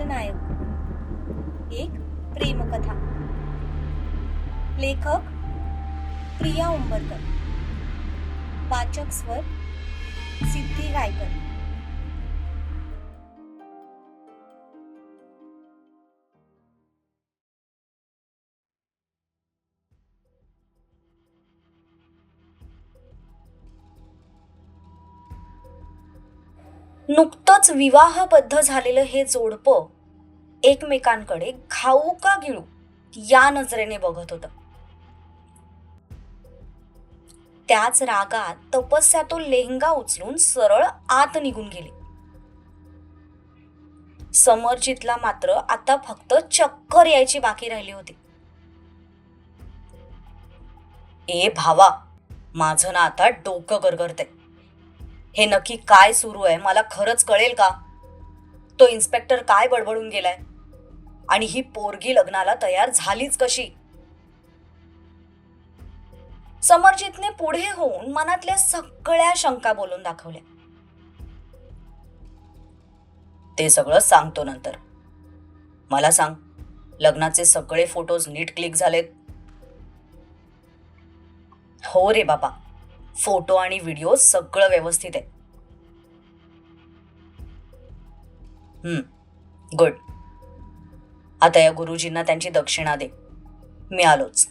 खलनायक एक प्रेमकथा. लेखक प्रिया उंबरकर. वाचक स्वर सिद्धी गायकर. नुकतंच विवाहबद्ध झालेलं हे जोडपं एकमेकांकडे खाऊ का गिळू या नजरेने बघत होतं. त्याच रागात तपस्या तो लेहंगा उचलून सरळ आत निघून गेली. समरजितला मात्र आता फक्त चक्कर यायची बाकी राहिली होती. ए भावा माझं ना आता डोकं गरगरते हे नक्की काय सुरू आहे? मला खरंच कळेल का? तो इन्स्पेक्टर काय बडबडून गेलाय? आणि ही पोरगी लग्नाला तयार झालीच कशी? समरजितने पुढे होऊन मनातल्या सगळ्या शंका बोलून दाखवल्या. ते सगळं सांगतो नंतर. मला सांग लग्नाचे सगळे फोटोज नीट क्लिक झालेत? हो रे बाबा फोटो आणि व्हिडिओ सगळं व्यवस्थित आहे. हम्म गुड आता या गुरुजींना त्यांची दक्षिणा दे. मी आलोच.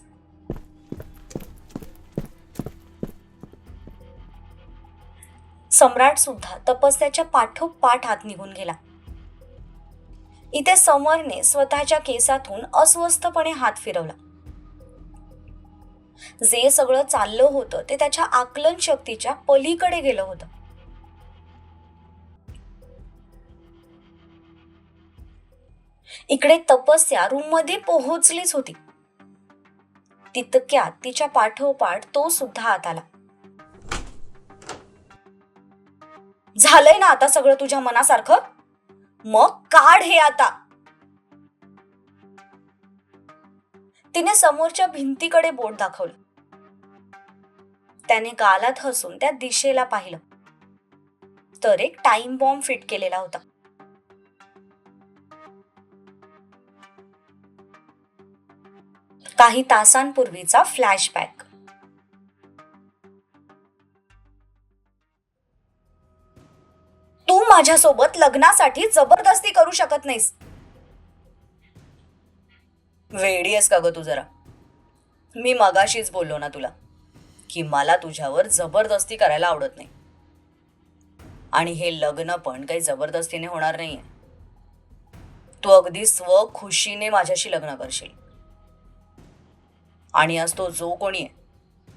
सम्राट सुद्धा तपस्याच्या पाठोपाठ हात निघून गेला. इथे समरने स्वतःच्या केसातून अस्वस्थपणे हात फिरवला. जे सगळं चाललं होतं ते त्याच्या आकलन शक्तीच्या पलीकडे गेलं होतं. इकडे तपस्या रूममध्ये पोहोचलीच होती. तितक्यात तिच्या पाठोपाठ तो सुद्धा आत आला. झालंय ना आता सगळं तुझ्या मनासारखं? मग काढ हे आता. तिने समोरच्या भिंतीकडे बोट दाखवलं. त्याने गालात हसून त्या दिशेला पाहिलं. तर एक टाइम बॉम्ब फिट केलेला होता. काही तासांपूर्वीचा फ्लॅशबॅक. तू माझ्यासोबत लग्नासाठी जबरदस्ती करू शकत नाहीस. वेडी आहेस का ग तू जरा? मी मगाशीच बोललो ना तुला की मला तुझ्यावर जबरदस्ती करायला आवडत नाही. आणि हे लग्न पण काही जबरदस्तीने होणार नाही आहे तू अगदी स्वखुशीने माझ्याशी लग्न करशील. आणि आज तो जो कोणी आहे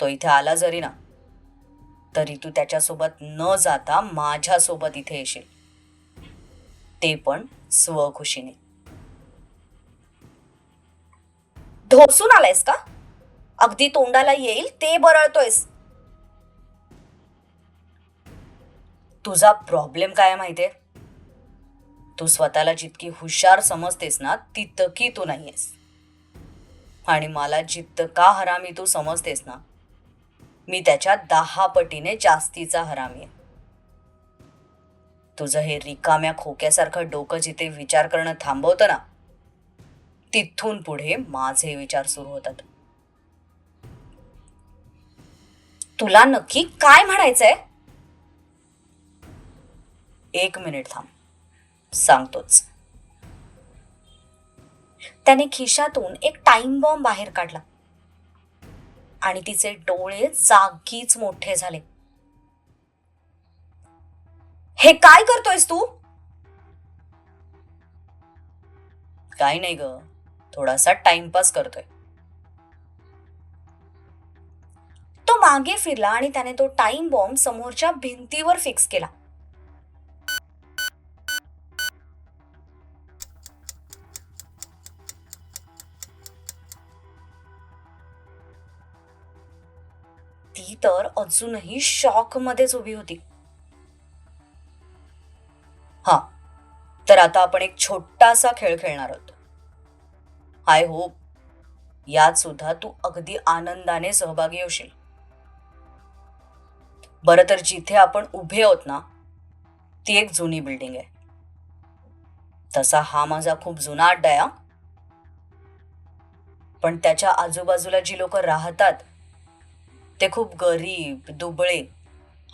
तो इथे आला जरी ना तरी तू त्याच्यासोबत न जाता माझ्यासोबत इथे येशील. ते पण स्वखुशीने. ढोसून आलायस का? अगदी तोंडाला येईल ते बरळतोयस. तुझा प्रॉब्लेम काय माहितीये? तू स्वतःला जितकी हुशार समजतेस ना तितकी तू नाहीयेस. आणि मला जितका हरामी तू समजतेस ना मी त्याच्या दहा पटीने जास्तीचा हरामी आहे. तुझं हे रिकाम्या खोक्यासारखं डोकं जिथे विचार करणं थांबवतं ना तिथून पुढे माझे विचार सुरू होतात. तुला नक्की काय म्हणायचंय? एक मिनिट थांब. सांगतोच. त्याने खिशातून एक टाइम बॉम्ब बाहेर काढला. आणि तिचे डोळे जागीच मोठे झाले. हे काय करतोयस तू? काय नाही ग. थोडासा टाइमपास करतोय. तो मागे फिरला आणि त्याने तो टाइम बॉम्ब समोरच्या भिंतीवर फिक्स केला. ती तर अजूनही शॉक मध्येच उभी होती. हा तर आता आपण एक छोटासा खेळ खेळणार आहोत. आय होप यात सुद्धा तू अगदी आनंदाने सहभागी होशील. बरं तर जिथे आपण उभे आहोत ना ती एक जुनी बिल्डिंग आहे. तसा हा माझा खूप जुना अड्डा आहे पण त्याच्या आजूबाजूला जी लोक राहतात ते खूप गरीब दुबळे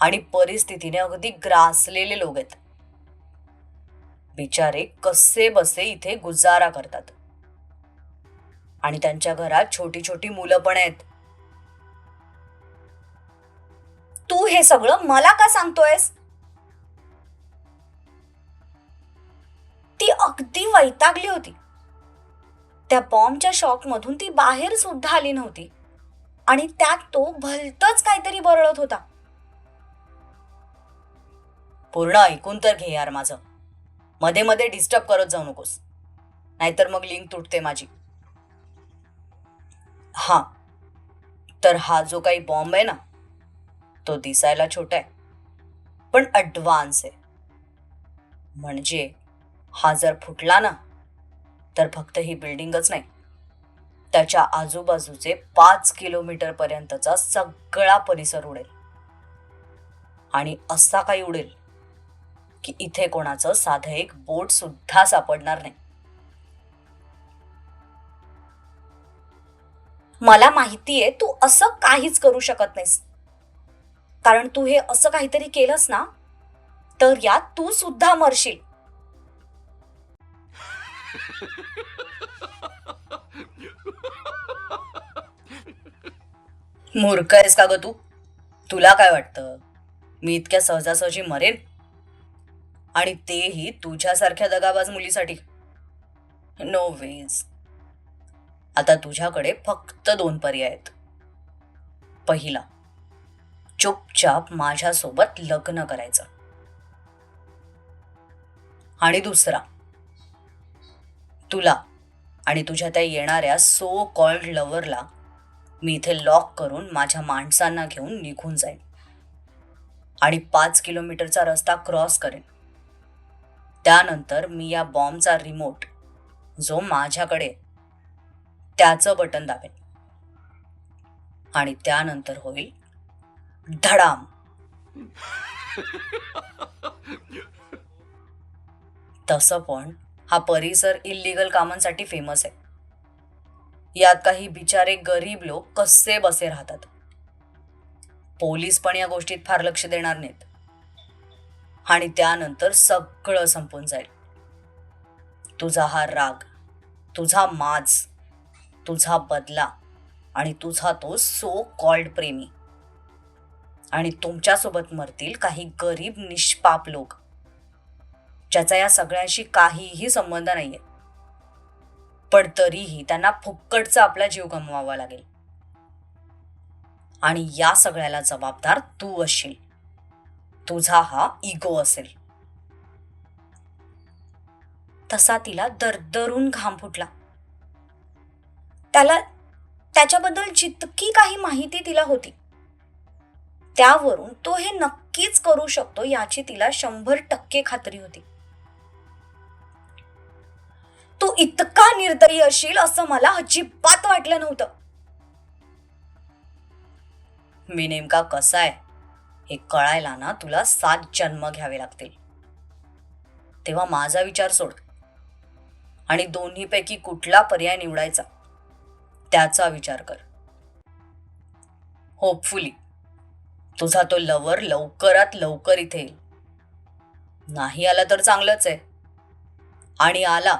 आणि परिस्थितीने अगदी ग्रासलेले लोक आहेत. बिचारे कसे बसे इथे गुजारा करतात. आणि त्यांच्या घरात छोटी छोटी मुलं पण आहेत. तू हे सगळं मला का सांगतोयस? ती अगदी वैतागली होती. त्या बॉम्बच्या शॉक मधून ती बाहेर सुद्धा आली नव्हती. आणि त्यात तो भलतच काहीतरी बरळत होता. पूर्ण ऐकून तर घे यार माझं. मध्ये मध्ये डिस्टर्ब करत जाऊ नकोस. नाहीतर मग लिंक तुटते माझी. हा. तर हा जो काही बॉम्ब आहे ना तो दिसायला छोटा आहे. पण अडवान्स आहे. म्हणजे हा जर फुटला ना तर फक्त ही बिल्डिंगच नाही. त्याच्या आजूबाजूचे पाच किलोमीटर पर्यंतचा सगळा परिसर उडेल. आणि असा काही उडेल की इथे कोणाचं साधं एक बोट सुद्धा सापडणार नाही. मला माहितीये तू असं काहीच करू शकत नाहीस. कारण तू हे असं काहीतरी केलंस ना तर यात तू सुद्धा मरशील. मूर्ख आहेस का ग तू? तुला काय वाटतं? मी इतक्या सहजासहजी मरेन? आणि तेही तुझ्यासारख्या दगाबाज मुलीसाठी. नो वेज आता तुझ्याकडे फक्त दोन पर्याय आहेत. पहिला चुपचाप माझ्यासोबत लग्न करायचं. आणि दुसरा तुला आणि तुझ्या त्या येणाऱ्या सो कॉल्ड लवरला मी इथे लॉक करून माझ्या माणसांना घेऊन निघून जाईन. आणि पाच किलोमीटरचा रस्ता क्रॉस करेन. त्यानंतर मी या बॉम्बचा रिमोट जो माझ्याकडे त्याचं बटन दाबेन. आणि त्यानंतर होईल धडाम. तसं पण हा परिसर इल्लीगल कामांसाठी फेमस आहे. यात काही बिचारे गरीब लोक कसे बसे राहतात? पोलीस पण या गोष्टीत फार लक्ष देणार नाहीत. आणि त्यानंतर सगळं संपून जाईल. तुझा हा राग तुझा माज तुझा बदला आणि तुझा तो सो कॉल्ड प्रेमी. आणि तुमच्यासोबत मरतील काही गरीब निष्पाप लोक ज्याचा या सगळ्यांशी काहीही संबंध नाहीये. पण तरीही त्यांना फुक्कटचा आपला जीव गमवावा लागेल. आणि या सगळ्याला जबाबदार तू असशील तुझा हा इगो असेल. तसा तिला दरदरून घाम फुटला. त्याला त्याच्याबद्दल जितकी काही माहिती तिला होती त्यावरून तो हे नक्कीच करू शकतो याची तिला शंभर टक्के खात्री होती. तू इतका निर्दयी असशील असं मला अजिबात वाटलं नव्हतं. मी नेमका कसा आहे हे कळायला ना तुला सात जन्म घ्यावे लागतील. तेव्हा माझा विचार सोड. आणि दोन्हीपैकी कुठला पर्याय निवडायचा? त्याचा विचार कर. होपफुली तुझा तो लवर लवकरात लवकर इथे येईल. नाही आला तर चांगलंच आहे. आणि आला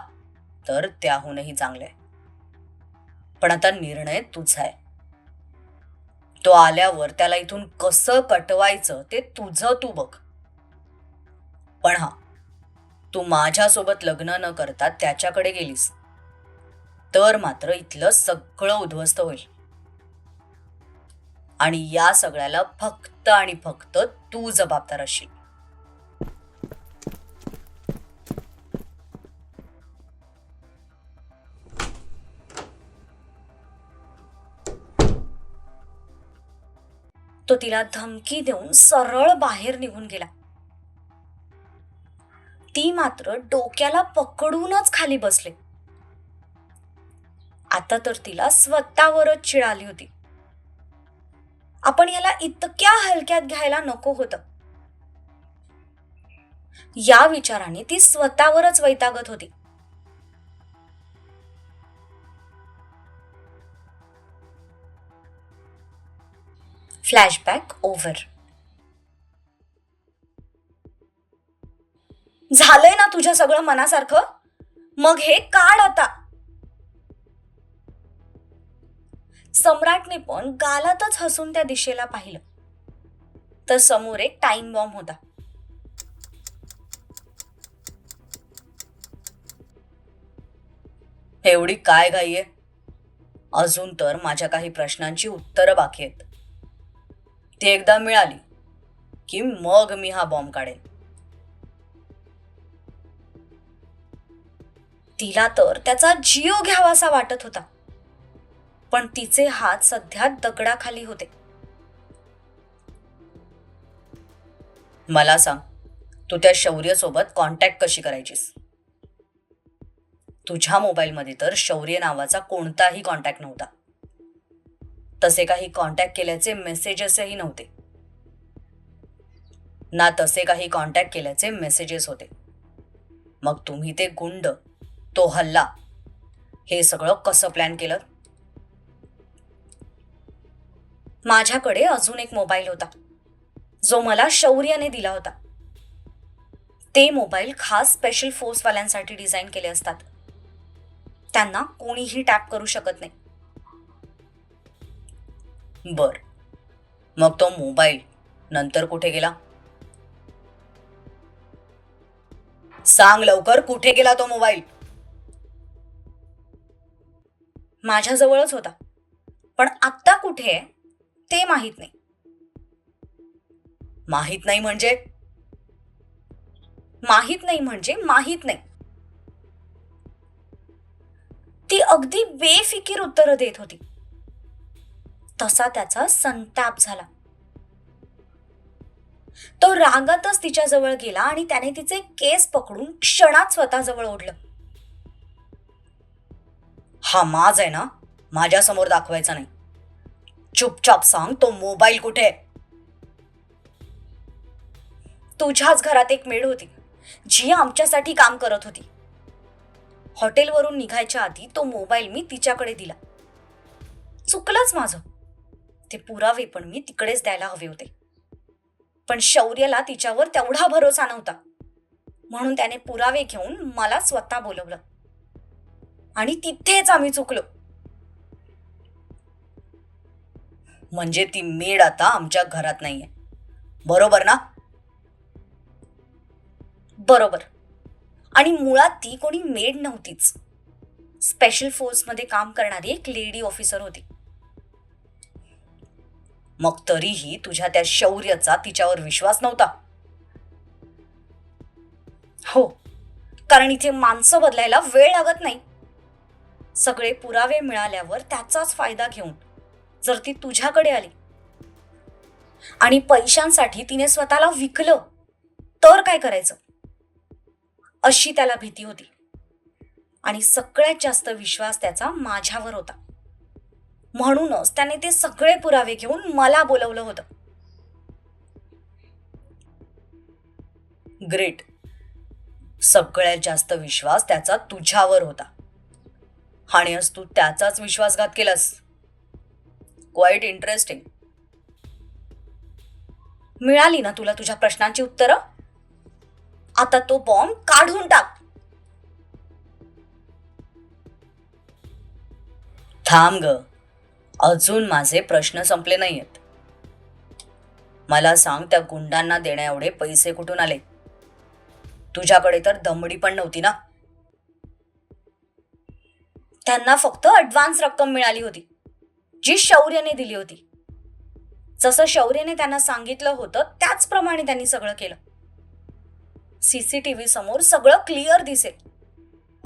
तर त्याहूनही चांगलं आहे. पण आता निर्णय तुझा आहे. तो आल्यावर त्याला इथून कसं कटवायचं ते तुझं तू बघ. पण हा तू माझ्यासोबत लग्न न करता त्याच्याकडे गेलीस. तर मात्र इथलं सगळं उद्ध्वस्त होईल. आणि या सगळ्याला फक्त आणि फक्त तू जबाबदार असशील तो तिला धमकी देऊन सरळ बाहेर निघून गेला. ती मात्र डोक्याला पकडूनच खाली बसले. आता तर तिला स्वतःवरच चिड आली होती. आपण याला इतक्या हलक्यात घ्यायला नको होत. या विचाराने ती स्वतःवरच वैतागत होती. फ्लॅशबॅक ओव्हर झालंय ना तुझ्या सगळं मनासारखं? मग हे काढ आता. सम्राटने पण गालातच हसून त्या दिशेला पाहिलं. तर समोर एक टाइम बॉम्ब होता. एवढी काय घाई आहे? अजून तर माझ्या काही प्रश्नांची उत्तरं बाकी आहेत. ती एकदा मिळाली की मग मी हा बॉम्ब काढेन. तिला तर त्याचा जीव घ्यावासा वाटत होता. पण तिचे हात सध्या दगडाखाली होते. मला सांग तू त्या शौर्यसोबत कॉन्टॅक्ट कशी करायचीस? तुझ्या मोबाईलमध्ये तर शौर्य नावाचा कोणताही कॉन्टॅक्ट नव्हता. तसे काही कॉन्टॅक्ट केल्याचे मेसेजेसही नव्हते. ना तसे काही कॉन्टॅक्ट केल्याचे मेसेजेस होते. मग तुम्ही ते गुंड तो हल्ला हे सगळं कसं प्लॅन केलं? माझ्याकडे अजून एक मोबाईल होता. जो मला शौर्याने दिला होता. ते मोबाईल खास स्पेशल फोर्सवाल्यांसाठी डिझाईन केले असतात. त्यांना कोणीही टॅप करू शकत नाही. बर. मग तो मोबाईल नंतर कुठे गेला? सांग लवकर कुठे गेला तो मोबाईल? माझ्याजवळच होता. पण आत्ता कुठे आहे? ते माहीत नाही. माहीत नाही म्हणजे? माहीत नाही म्हणजे माहीत नाही. ती अगदी बेफिकीर उत्तरं देत होती. तसा त्याचा संताप झाला. तो रागातच तिच्या जवळ गेला आणि त्याने तिचे केस पकडून क्षणात स्वतःजवळ ओढलं. हा माज आहे ना? माझ्यासमोर दाखवायचा नाही. चुपचाप सांग तो मोबाईल कुठे आहे? तुझ्याच घरात एक मेड होती. जी आमच्यासाठी काम करत होती. हॉटेलवरून निघायच्या आधी तो मोबाईल मी तिच्याकडे दिला. चुकलंच माझं. ते पुरावे पण मी तिकडेच द्यायला हवे होते. पण शौर्याला तिच्यावर तेवढा भरोसा नव्हता. म्हणून त्याने पुरावे घेऊन मला स्वतः बोलवलं. आणि तिथेच आम्ही चुकलो. म्हणजे ती मेड आता आमच्या घरात नाहीये. बरोबर ना? बरोबर. आणि मुळात ती कोणी मेड नव्हतीच. स्पेशल फोर्समध्ये काम करणारी एक लेडी ऑफिसर होती. मग तरीही तुझ्या त्या शौर्याचा तिच्यावर विश्वास नव्हता. हो. कारण इथे माणसं बदलायला वेळ लागत नाही. सगळे पुरावे मिळाल्यावर त्याचाच फायदा घेऊन जर ती तुझ्याकडे आली आणि पैशांसाठी तिने स्वतःला विकलं तर काय करायचं? अशी त्याला भीती होती. आणि सगळ्यात जास्त विश्वास त्याचा माझ्यावर होता. म्हणूनच त्याने ते सगळे पुरावे घेऊन मला बोलवलं होतं. ग्रेट. सगळ्यात जास्त विश्वास त्याचा तुझ्यावर होता. आणि आज तू त्याचाच विश्वासघात केलास. क्वाईट इंटरेस्टिंग मिळाली ना तुला तुझ्या प्रश्नांची उत्तरं? आता तो बॉम्ब काढून टाक. थांब ग. अजून माझे प्रश्न संपले नाहीयेत. मला सांग त्या गुंडांना देण्या एवढे पैसे कुठून आले? तुझ्याकडे तर दमडी पण नव्हती ना? त्यांना फक्त ऍडव्हान्स रक्कम मिळाली होती. जी शौर्याने दिली होती. जसं शौर्याने त्यांना सांगितलं होतं त्याचप्रमाणे त्यांनी सगळं केलं. सीसीटीव्ही समोर सगळं क्लिअर दिसेल.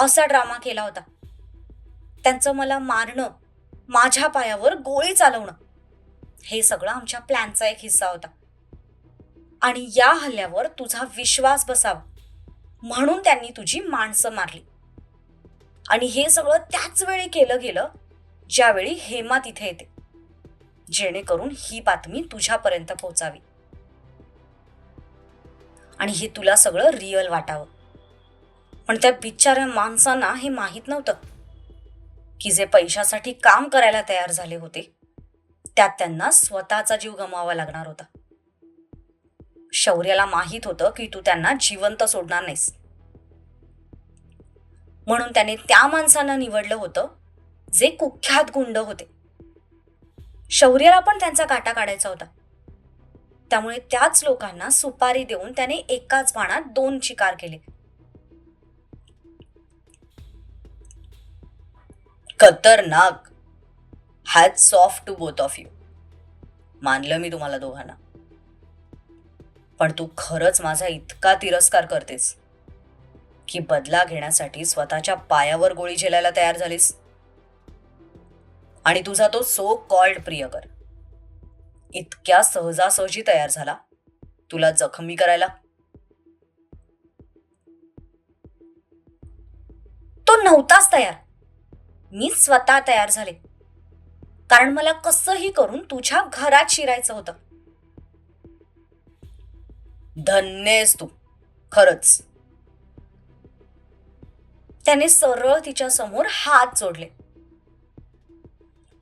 असा ड्रामा केला होता. त्यांचं मला मारणं माझ्या पायावर गोळी चालवणं हे सगळं आमच्या प्लॅनचा एक हिस्सा होता. आणि या हल्ल्यावर तुझा विश्वास बसावा म्हणून त्यांनी तुझी माणसं मारली. आणि हे सगळं त्याच वेळी केलं गेलं ज्यावेळी हेमा तिथे येते. जेणेकरून ही बातमी तुझ्यापर्यंत पोहोचावी. आणि हे तुला सगळं रिअल वाटावं. पण त्या बिचाऱ्या माणसांना हे माहीत नव्हतं. की जे पैशासाठी काम करायला तयार झाले होते त्यात त्यांना स्वतःचा जीव गमावा लागणार होता. शौर्याला माहीत होतं की तू त्यांना जिवंत सोडणार नाहीस. म्हणून त्याने त्या माणसानं निवडलं होतं जे कुख्यात गुंड होते. शौर्याला पण त्यांचा काटा काढायचा होता. त्यामुळे त्याच लोकांना सुपारी देऊन त्याने एकाच बाणात दोन शिकार केले. खतरनाक. हॅज सॉफ्ट टू बोथ ऑफ यू मानलं मी तुम्हाला दोघांना. पण तू खरंच माझा इतका तिरस्कार करतेस की बदला घेण्यासाठी स्वतःच्या पायावर गोळी झेलायला तयार झालीस. आणि तुझा तो सो कॉल्ड प्रियकर. इतक्या सहजासहजी तयार झाला. तुला जखमी करायला. तो नव्हताच तयार. मी स्वतः तयार झाले. कारण मला कसंही करून तुझ्या घरात शिरायचं होतं. धन्यस तू. खरंच. त्याने सरळ तिच्या समोर हात जोडले.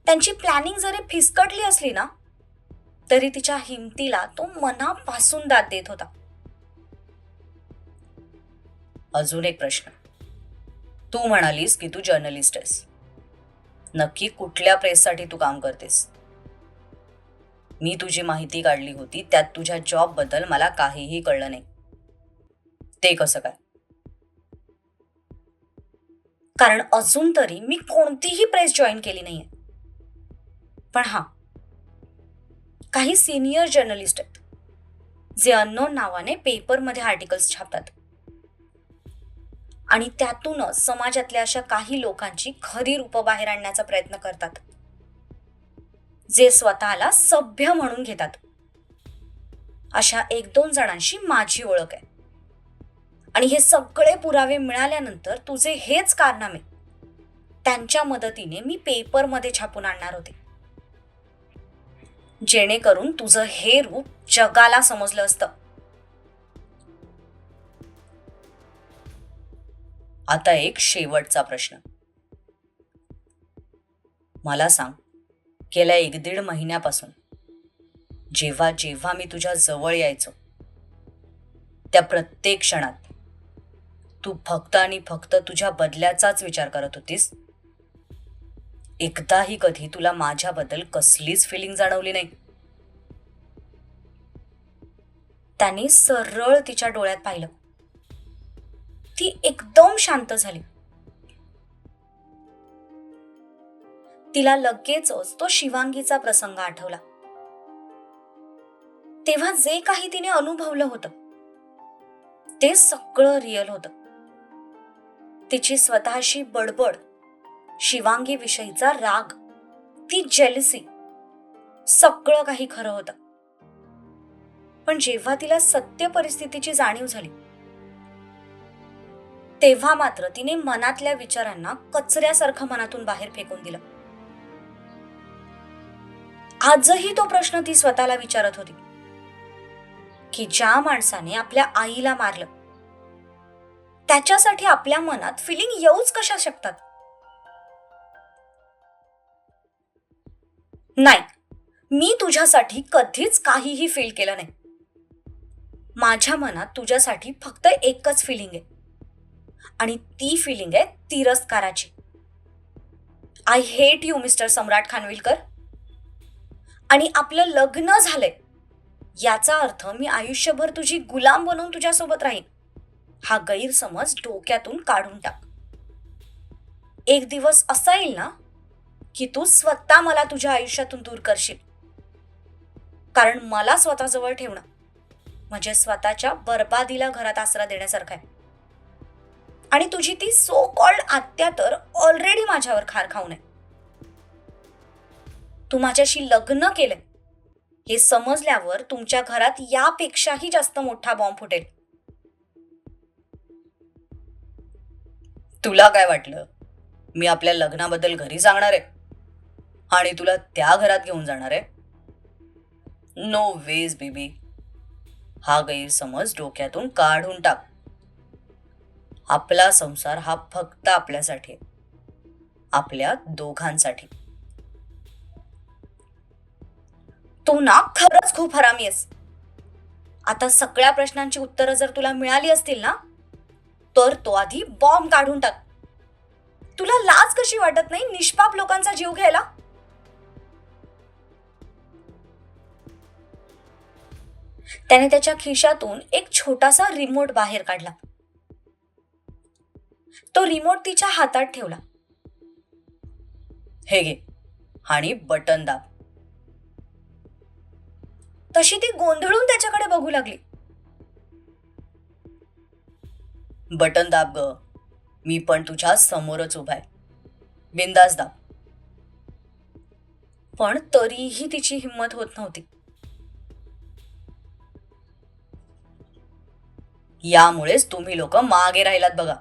त्यांची प्लॅनिंग जरी फिसकटली असली ना तरी तिच्या हिमतीला तो मनापासून दाद देत होता. अजून एक प्रश्न. तू म्हणालीस की तू जर्नलिस्ट आहेस. नक्की कुठल्या प्रेससाठी तू काम करतेस? मी तुझी माहिती काढली होती त्यात तुझ्या जॉबबद्दल मला काहीही कळलं नाही. ते कसं काय? कारण अजून तरी मी कोणतीही प्रेस जॉईन केली नाहीये. पण हा काही सिनियर जर्नलिस्ट आहेत जे अननोन नावाने पेपरमध्ये आर्टिकल्स छापतात. आणि त्यातूनच समाजातल्या अशा काही लोकांची खरी रूपं बाहेर आणण्याचा प्रयत्न करतात. जे स्वतःला सभ्य म्हणून घेतात. अशा एक दोन जणांशी माझी ओळख आहे. आणि हे सगळे पुरावे मिळाल्यानंतर तुझे हेच कारनामे. त्यांच्या मदतीने मी पेपरमध्ये छापून आणणार होते. जेणेकरून तुझं हे रूप जगाला समजलं असतं. आता एक शेवटचा प्रश्न. मला सांग गेल्या एक दीड महिन्यापासून जेव्हा जेव्हा मी तुझ्या जवळ यायचो त्या प्रत्येक क्षणात तू फक्त आणि फक्त तुझ्या बदल्याचाच विचार करत होतीस? एकदाही कधी तुला माझ्याबद्दल कसलीच फिलिंग जाणवली नाही. त्याने सरळ तिच्या डोळ्यात पाहिलं. ती एकदम शांत झाली. तिला लगेचच तो शिवांगीचा प्रसंग आठवला. तेव्हा जे काही तिने अनुभवलं होतं ते सगळं रिअल होतं. तिची स्वतःशी बडबड शिवांगी विषयीचा राग ती जेलसी सगळं काही खरं होतं. पण जेव्हा तिला सत्य परिस्थितीची जाणीव झाली तेव्हा मात्र तिने मनातल्या विचारांना कचऱ्यासारखं मनातून बाहेर फेकून दिलं. आजही तो प्रश्न ती स्वतःला विचारत होती की ज्या माणसाने आपल्या आईला मारलं त्याच्यासाठी आपल्या मनात फिलिंग येऊच कशा शकतात? नाही मी तुझ्यासाठी कधीच काहीही फील केलं नाही. माझ्या मनात तुझ्यासाठी फक्त एकच फिलिंग आहे. आणि ती फिलिंग आहे तिरस्काराची. I hate you mister Samrat Khanvilkar. आणि आपलं लग्न झालंय. याचा अर्थ मी आयुष्यभर तुझी गुलाम बनवून तुझ्यासोबत राहीन. हा गैरसमज डोक्यातून काढून टाक. एक दिवस असा येईल ना की तू स्वतः मला तुझ्या आयुष्यातून दूर करशील. कारण मला स्वतःजवळ ठेवणं म्हणजे स्वतःच्या बर्बादीला घरात आसरा देण्यासारखं आहे. आणि तुझी ती सो कॉल्ड आत्या तर ऑलरेडी माझ्यावर खार खाऊन आहे तू माझ्याशी लग्न केलंय. हे समजल्यावर तुमच्या घरात यापेक्षाही जास्त मोठा बॉम्ब फुटेल. तुला काय वाटलं? मी आपल्या लग्नाबद्दल घरी सांगणार आहे. आणि तुला त्या घरात घेऊन जाणार आहे. नो वेज बेबी हा गैरसमज डोक्यातून काढून टाक. आपला संसार हा फक्त आपल्यासाठी. आपल्या दोघांसाठी. तू ना खरंच खूप हरामी आहेस. आता सगळ्या प्रश्नांची उत्तरं जर तुला मिळाली असतील ना तर तो आधी बॉम्ब काढून टाक. तुला लाज कशी वाटत नाही निष्पाप लोकांचा जीव घ्यायला? त्याने त्याच्या खिशातून एक छोटासा रिमोट बाहेर काढला. तो रिमोट तिच्या हातात ठेवला. हे घे आणि बटन दाब. तशी ती गोंधळून त्याच्याकडे बघू लागली. बटन दाब ग. मी पण तुझ्या समोरच उभा आहे. बिंदास दाब. पण तरीही तिची हिंमत होत नव्हती. यामुळेच तुम्ही लोक मागे राहिलात बघा.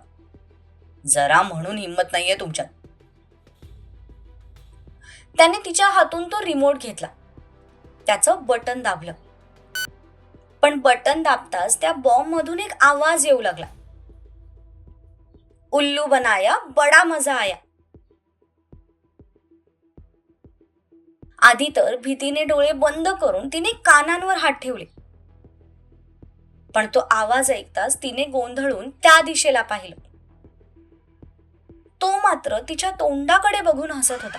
जरा म्हणून हिंमत नाहीये तुमच्यात. त्याने तिच्या हातून तो रिमोट घेतला. त्याचं बटन दाबलं. पण बटन दाबताच त्या बॉम्ब मधून एक आवाज येऊ लागला. उल्लू बनाया बडा मजा आया. आधी तर भीतीने डोळे बंद करून तिने कानांवर हात ठेवले. पण तो आवाज ऐकताच तिने गोंधळून त्या दिशेला पाहिलं. तो मात्र तिच्या तोंडाकडे बघून हसत होता.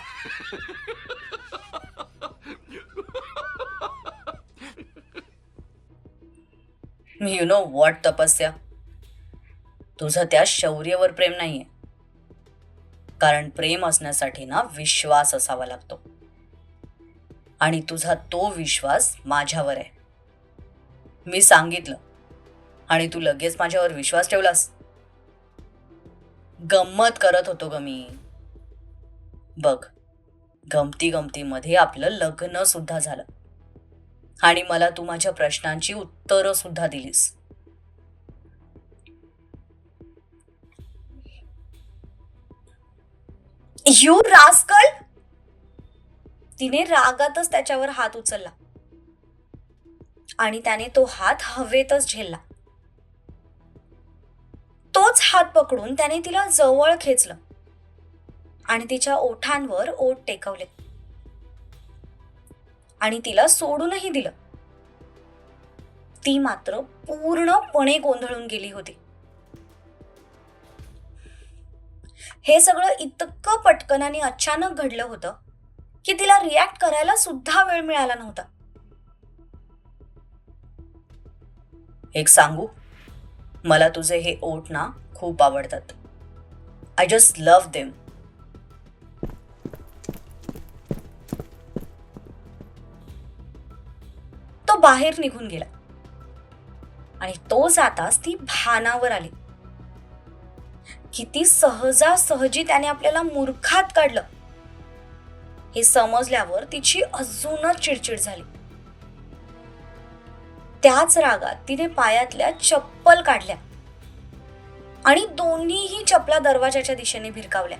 यु नो वॉट तपस्या. तुझं त्या शौर्यवर प्रेम नाहीये. कारण प्रेम असण्यासाठी ना विश्वास असावा लागतो. आणि तुझा तो विश्वास माझ्यावर आहे. मी सांगितलं आणि तू लगेच माझ्यावर विश्वास ठेवलास? गंमत करत होतो ग मी. बघ गमती गमतीमध्ये आपलं लग्न सुद्धा झालं. आणि मला तू माझ्या प्रश्नांची उत्तरं सुद्धा दिलीस. यू रास्कल तिने रागातच त्याच्यावर हात उचलला. आणि त्याने तो हात हवेतच झेलला. तोच हात पकडून त्याने तिला जवळ खेचलं. आणि तिच्या ओठांवर ओठ टेकवले. आणि तिला सोडूनही दिलं. ती मात्र पूर्णपणे गोंधळून गेली होती. हे सगळं इतकं पटकन आणि अचानक घडलं होतं की तिला रिॲक्ट करायला सुद्धा वेळ मिळाला नव्हता. एक सांगू? मला तुझे हे ओट ना खूप आवडतात. आय जस्ट लव्ह देम तो बाहेर निघून गेला. आणि तो जाताच ती भानावर आली. किती सहजासहजी त्याने आपल्याला मूर्खात काढलं. हे समजल्यावर तिची अजूनच चिडचिड झाली. त्याच रागात तिने पायातल्या चप्पल काढल्या आणि दोन्हीही चपला दरवाजाच्या दिशेने भिरकावल्या.